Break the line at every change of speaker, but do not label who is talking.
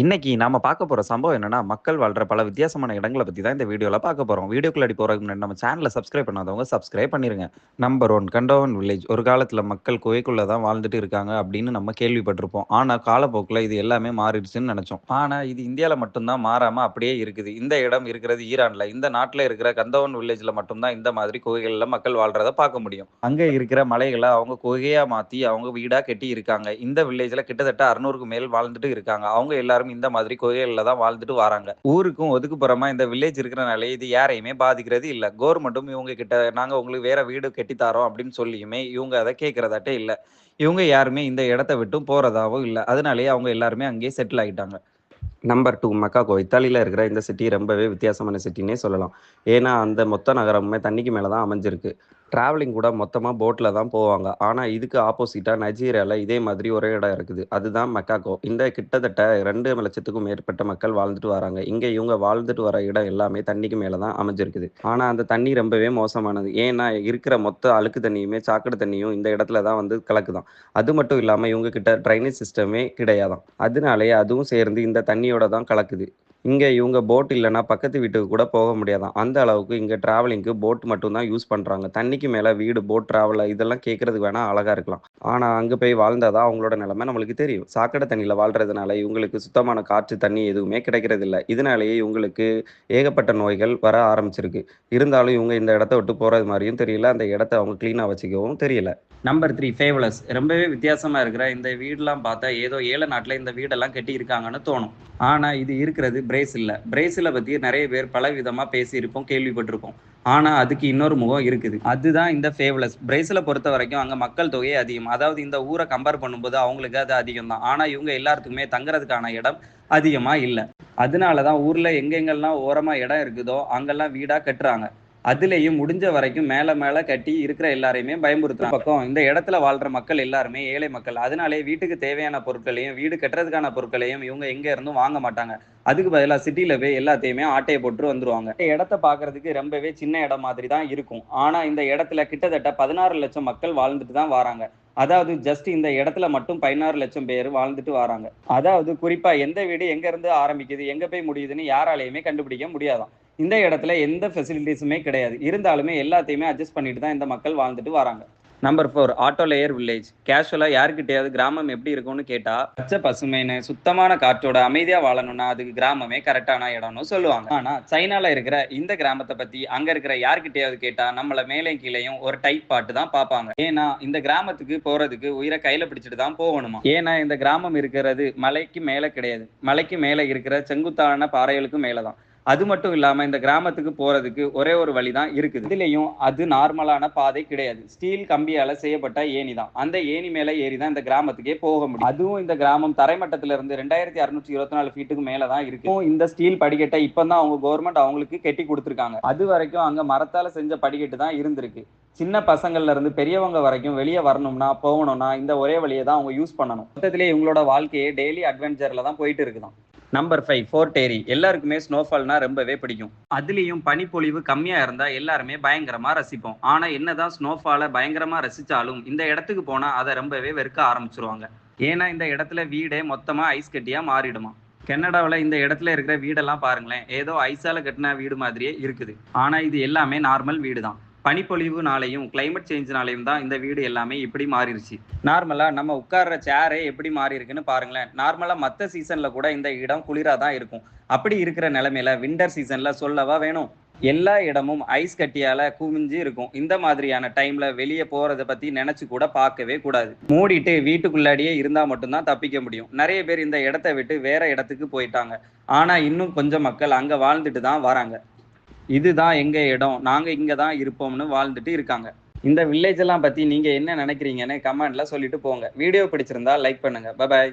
இன்னைக்கு நாம பார்க்க போற சம்பவம் என்னன்னா, மக்கள் வாழ்ற பல வித்தியாசமான இடங்களை பத்தி தான் இந்த வீடியோல பார்க்க போறோம். வீடியோக்குள்ளாடி போறதுக்கு முன்னாடி நம்ம சேனலை சப்ஸ்கிரைப் பண்ணாதவங்க சப்ஸ்கிரைப் பண்ணிருங்க. Number one Kandovan village. ஒரு காலத்துல மக்கள் குகைக்குள்ள தான் வாழ்ந்துட்டு இருக்காங்க அப்படின்னு நம்ம கேள்விப்பட்டிருப்போம். ஆனா காலப்போக்குல இது எல்லாமே மாறிடுச்சுன்னு நினைச்சோம் ஆனா இது இந்தியால மட்டும்தான் மாறாம அப்படியே இருக்குது. இந்த இடம் இருக்கிறது ஈரான்ல. இந்த நாட்டுல இருக்கிற கந்தோவன் வில்லேஜ்ல மட்டும்தான் இந்த மாதிரி குகைகள்ல மக்கள் வாழ்றத பார்க்க முடியும். அங்க இருக்கிற மலைகளை அவங்க குகையா மாத்தி அவங்க வீடா கட்டி இருக்காங்க. இந்த வில்லேஜ்ல கிட்டத்தட்ட 600க்கு மேல் வாழ்ந்துட்டு இருக்காங்க. அவங்க எல்லாரும் இந்த மாதிரி கோயில்ல தான் வாழ்ந்துட்டு வராங்க. ஊருக்கும் ஒதுக்குப்புறமா இந்த வில்லேஜ் இருக்கிறனால இது யாரையுமே பாதிக்கிறது இல்ல. கவர்மெண்ட்டும் இவங்க கிட்ட நாங்க உங்களுக்கு வேற வீடு கட்டி அப்படின்னு சொல்லியுமே இவங்க அதை கேட்கறதாட்டே இல்ல. இவங்க யாருமே இந்த இடத்த விட்டும் போறதாவும் இல்ல. அதனாலேயே அவங்க எல்லாருமே அங்கேயே செட்டில் ஆயிட்டாங்க. நம்பர் டூ மக்காகோ. இத்தாலியில் இருக்கிற இந்த சிட்டி ரொம்பவே வித்தியாசமான சிட்டின்னே சொல்லலாம். ஏன்னா அந்த மொத்த நகரமுமே தண்ணிக்கு மேலே தான் அமைஞ்சிருக்கு. டிராவலிங் கூட மொத்தமாக போட்டில் தான் போவாங்க. ஆனால் இதுக்கு ஆப்போசிட்டாக நைஜீரியாவில் இதே மாதிரி ஒரே இடம் இருக்குது. அதுதான் மெக்காக்கோ இந்த கிட்டத்தட்ட 2,00,000த்துக்கும் மேற்பட்ட மக்கள் வாழ்ந்துட்டு வராங்க. இங்கே இவங்க வாழ்ந்துட்டு வர இடம் எல்லாமே தண்ணிக்கு மேலே தான் அமைஞ்சிருக்குது. ஆனால் அந்த தண்ணி ரொம்பவே மோசமானது. ஏன்னா இருக்கிற மொத்த அழுக்கு தண்ணியுமே சாக்கடை தண்ணியும் இந்த இடத்துல தான் வந்து கலக்குதான் அது மட்டும் இல்லாமல் இவங்க கிட்ட ட்ரைனேஜ் சிஸ்டமே கிடையாதான் அதனாலேயே அதுவும் சேர்ந்து இந்த தண்ணியோட தான் கலக்குது. இங்கே இவங்க போட் இல்லைன்னா பக்கத்து வீட்டுக்கு கூட போக முடியாதான் அந்த அளவுக்கு இங்கே ட்ராவலிங்க்கு போட் மட்டும்தான் யூஸ் பண்ணுறாங்க தண்ணிக்கு மேலே வீடு, போட் ட்ராவலர் இதெல்லாம் கேட்குறதுக்கு வேணால் அழகாக இருக்கலாம். ஆனால் அங்கே போய் வாழ்ந்தாதான் அவங்களோட நிலைமை நம்மளுக்கு தெரியும். சாக்கடை தண்ணியில் வாழ்கிறதுனால இவங்களுக்கு சுத்தமான காற்று, தண்ணி எதுவுமே கிடைக்கிறதில்ல. இதனாலேயே இவங்களுக்கு ஏகப்பட்ட நோய்கள் வர ஆரம்பிச்சிருக்கு. இருந்தாலும் இவங்க இந்த இடத்த விட்டு போகிறது மாதிரியும் தெரியல. அந்த இடத்த அவங்க க்ளீனாக வச்சுக்கவும் தெரியல. Number three favelas. ரொம்பவே வித்தியாசமாக இருக்கிற இந்த வீடெலாம் பார்த்தா ஏதோ ஏழை நாட்டில் இந்த வீடெல்லாம் கட்டி இருக்காங்கன்னு தோணும். ஆனால் இது இருக்கிறது பிரேசில்ல. பிரேசிலை பற்றி நிறைய பேர் பல விதமாக பேசியிருப்போம், கேள்விப்பட்டிருப்போம். ஆனா அதுக்கு இன்னொரு முகம் இருக்குது. அதுதான் இந்த ஃபேவலஸ். பிரேசில பொறுத்தவரைக்கும் அங்க மக்கள் தொகை அதிகம். அதாவது இந்த ஊரை கம்பேர் பண்ணும்போது அவங்களுக்கு அது அதிகம் தான். ஆனா இவங்க எல்லாத்துக்குமே தங்குறதுக்கான இடம் அதிகமா இல்ல. அதனால தான் ஊர்ல எங்கெங்கெல்லாம் ஓரமா இடம் இருக்குதோ அங்கெல்லாம் வீடா கட்டுறாங்க. அதுலயும் முடிஞ்ச வரைக்கும் மேல மேல கட்டி இருக்கிற எல்லாரையுமே பயமுறுத்துற பக்கம் இந்த இடத்துல வாழ்ற மக்கள் எல்லாருமே ஏழை மக்கள். அதனாலேயே வீட்டுக்கு தேவையான பொருட்களையும், வீடு கட்டுறதுக்கான பொருட்களையும் இவங்க எங்க இருந்தும் வாங்க மாட்டாங்க. அதுக்கு பதிலா சிட்டில போய் எல்லாத்தையுமே ஆட்டையை போட்டு வந்துருவாங்க. இந்த இடத்த பார்க்கறதுக்கு ரொம்பவே சின்ன இடம் மாதிரி தான் இருக்கும். ஆனா இந்த இடத்துல கிட்டத்தட்ட பதினாறு லட்சம் மக்கள் வாழ்ந்துட்டு தான் வராங்க. அதாவது ஜஸ்ட் இந்த இடத்துல மட்டும் பதினாறு லட்சம் பேர் வாழ்ந்துட்டு வராங்க. அதாவது குறிப்பா எந்த வீடு எங்க இருந்து ஆரம்பிக்குது, எங்க போய் முடியுதுன்னு யாராலையுமே கண்டுபிடிக்க முடியாதாம். இந்த இடத்துல எந்த ஃபெசிலிட்டிஸுமே கிடையாது. இருந்தாலுமே எல்லாத்தையுமே அட்ஜஸ்ட் பண்ணிட்டு தான் இந்த மக்கள் வாழ்ந்துட்டு வராங்க. Number four auto layer village. கேஷுவலாக யாருக்கிட்டையாவது கிராமம் எப்படி இருக்கும்னு கேட்டால் பச்சை பசுமைன்னு சுத்தமான காற்றோட அமைதியாக வாழணும்னா அதுக்கு கிராமமே கரெக்டான இடம்னு சொல்லுவாங்க. ஆனால் சைனாவில் இருக்கிற இந்த கிராமத்தை பற்றி அங்கே இருக்கிற யாருக்கிட்டையாவது கேட்டால் நம்மளை மேலே கீழேயும் ஒரு டைப் பாட்டு தான் பார்ப்பாங்க. ஏன்னா இந்த கிராமத்துக்கு போகிறதுக்கு உயிரை கையில் பிடிச்சிட்டு தான் போகணுமா ஏன்னா இந்த கிராமம் இருக்கிறது மலைக்கு மேலே கிடையாது. மலைக்கு மேலே இருக்கிற செங்குத்தான பாறைகளுக்கு மேலே தான். அது மட்டும் இல்லாமல் இந்த கிராமத்துக்கு போகிறதுக்கு ஒரே ஒரு வழி தான் இருக்குது. இதுலேயும் அது நார்மலான பாதை கிடையாது. ஸ்டீல் கம்பியால் செய்யப்பட்ட ஏணி தான். அந்த ஏணி மேலே ஏறி தான் இந்த கிராமத்துக்கே போக முடியும். அதுவும் இந்த கிராமம் தரைமட்டத்தில் இருந்து 2624 ஃபீட்டுக்கு மேலே தான் இருக்கு. இந்த ஸ்டீல் படிக்கட்டை இப்போ தான் அவங்க கவர்மெண்ட் அவங்களுக்கு கட்டி கொடுத்துருக்காங்க அது வரைக்கும் அங்கே மரத்தால் செஞ்ச படிக்கட்டு தான் இருந்திருக்கு. சின்ன பசங்கள்ல இருந்து பெரியவங்க வரைக்கும் வெளியே வரணும்னா, போகணும்னா இந்த ஒரே வழியை தான் அவங்க யூஸ் பண்ணணும். மொத்தத்திலே இவங்களோட வாழ்க்கையே டெய்லி அட்வென்ச்சர்ல தான் போயிட்டு இருக்குதான் நம்பர் ஃபைவ் ஃபோர்ட் ஏரி. எல்லாருக்குமே ஸ்னோஃபால்னா ரொம்பவே பிடிக்கும். அதுலேயும் பனிப்பொழிவு கம்மியாக இருந்தால் எல்லாருமே பயங்கரமாக ரசிப்போம். ஆனால் என்னதான் ஸ்னோஃபாலை பயங்கரமாக ரசித்தாலும் இந்த இடத்துக்கு போனால் அதை ரொம்பவே வெறுக்க ஆரம்பிச்சிருவாங்க ஏன்னா இந்த இடத்துல வீடே மொத்தமாக ஐஸ் கட்டியாக மாறிடுமா கனடாவில் இந்த இடத்துல இருக்கிற வீடெல்லாம் பாருங்களேன். ஏதோ ஐஸால கட்டின வீடு மாதிரியே இருக்குது. ஆனால் இது எல்லாமே நார்மல் வீடு தான். பனிப்பொழிவுனாலையும் கிளைமேட் சேஞ்ச்னாலையும் தான் இந்த வீடு எல்லாமே இப்படி மாறிடுச்சு நார்மலாக நம்ம உட்கார்ற சேரே எப்படி மாறி இருக்குன்னு பாருங்களேன். நார்மலாக மற்ற சீசனில் கூட இந்த இடம் குளிராக தான் இருக்கும். அப்படி இருக்கிற நிலமையில வின்டர் சீசனில் சொல்லவா வேணும்? எல்லா இடமும் ஐஸ் கட்டியால குவிஞ்சு இருக்கும். இந்த மாதிரியான டைம்ல வெளியே போறதை பத்தி நினைச்சு கூட பார்க்கவே கூடாது. மூடிட்டு வீட்டுக்குள்ளாடியே இருந்தா மட்டும்தான் தப்பிக்க முடியும். நிறைய பேர் இந்த இடத்த விட்டு வேற இடத்துக்கு போயிட்டாங்க. ஆனா இன்னும் கொஞ்சம் மக்கள் அங்க வாழ்ந்துட்டு தான் வராங்க. இதுதான் எங்க இடம். நாங்க இங்க தான் இருப்போம்னு வாழ்ந்துட்டு இருக்காங்க. இந்த வில்லேஜ் எல்லாம் பத்தி நீங்க என்ன நினைக்கிறீங்கன்னு கமெண்ட்ல சொல்லிட்டு போங்க. வீடியோ பிடிச்சிருந்தா லைக் பண்ணுங்க. பாய்.